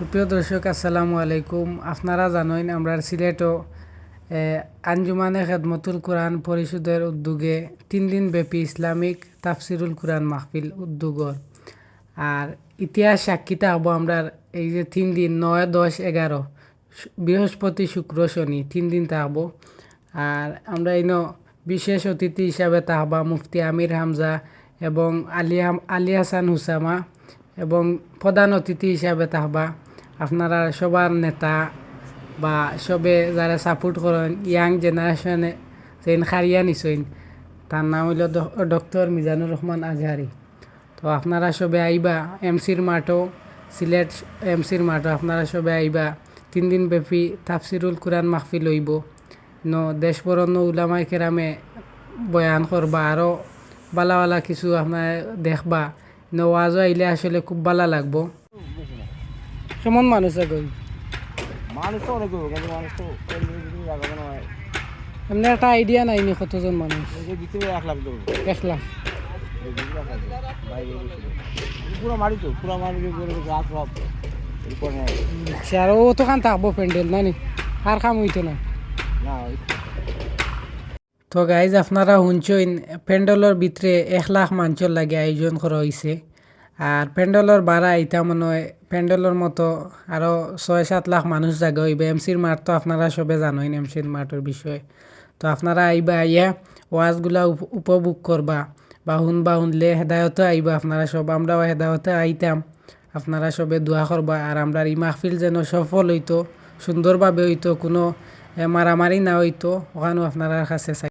সুপ্রিয় দর্শক, আসসালামু আলাইকুম। আপনারা জানেন আমরা সিলেটও আঞ্জুমানে খেদমতুল কোরআন পরিষদের উদ্যোগে তিন দিন ব্যাপী ইসলামিক তাফসিরুল কোরআন মাহফিল উদ্যোগর আর ইতিহাস সাক্ষী হব আমরা এই যে তিন দিন, নয়, দশ, এগারো বৃহস্পতি, শুক্র, শনি, তিন দিন থাকব। আর আমরা ইনো বিশেষ অতিথি হিসাবে থাকবা মুফতি আমির হামজা এবং আলিয়া আলী হাসান হুসামা এবং প্রধান অতিথি হিসাবে থাকবা আপনারা সবার নেতা বা সবে যারা সাপোর্ট করেন ইয়াং জেনারেশনে যেন খারিয়া নিছইন তার নাম হইল ডক্টর মিজানুর রহমান আজহারি। তো আপনারা সবে আইবা এমসির মাঠও, সিলেট এমসির মাঠও আপনারা সবে আইবা, তিন দিন ব্যাপী তাফসিরুল কোরআন মাহফিল হইব। ন, দেশ বরণ উলামাই কেরামে বয়ান করবা আরও বালা বালা কিছু আপনার দেখবা। ন, ওয়াজও আইলে আসলে খুব বালা লাগবো। কেমন মানুষ আগই মানুষ তো অনেক কিন্তু মানুষ তো একটা আইডিয়া নাই নি কতজন মানুষ? এক লাখ এক লাখ। পুরো মারি তো পুরো মারি গাছ সব। আচ্ছা আর ও তো খান থাকব প্যান্ডেল না নি আর কাম হইতো না। না তো। গাইজ আপনারা শুনছেন প্যান্ডেলের ভিতরে এক লাখ মানুষের লাগে আয়োজন করা হয়েছে আর প্যান্ডেলের ভাড়া এটা মনে হয় প্যান্ডেলের মতো আরও ছয় সাত লাখ মানুষ জায়গা হইবে এমসির মাঠ তো আপনারা সবে জানেন এমসির মাঠের বিষয়ে। তো আপনারা আইবা, আইয়া ওয়াজগুলা উপ- উপভোগ করবা বা শুনবা শুনলে হেদায়তে আইবা, আপনারা সব, আমরাও হেদায়তে আইতাম। আপনারা সবে দোয়া করবা আর আমরা এই মাহফিল যেন সফল হইতো, সুন্দরভাবে হইতো, কোনো মারামারি না হইতো, ওখানেও আপনারা কাছে চাই।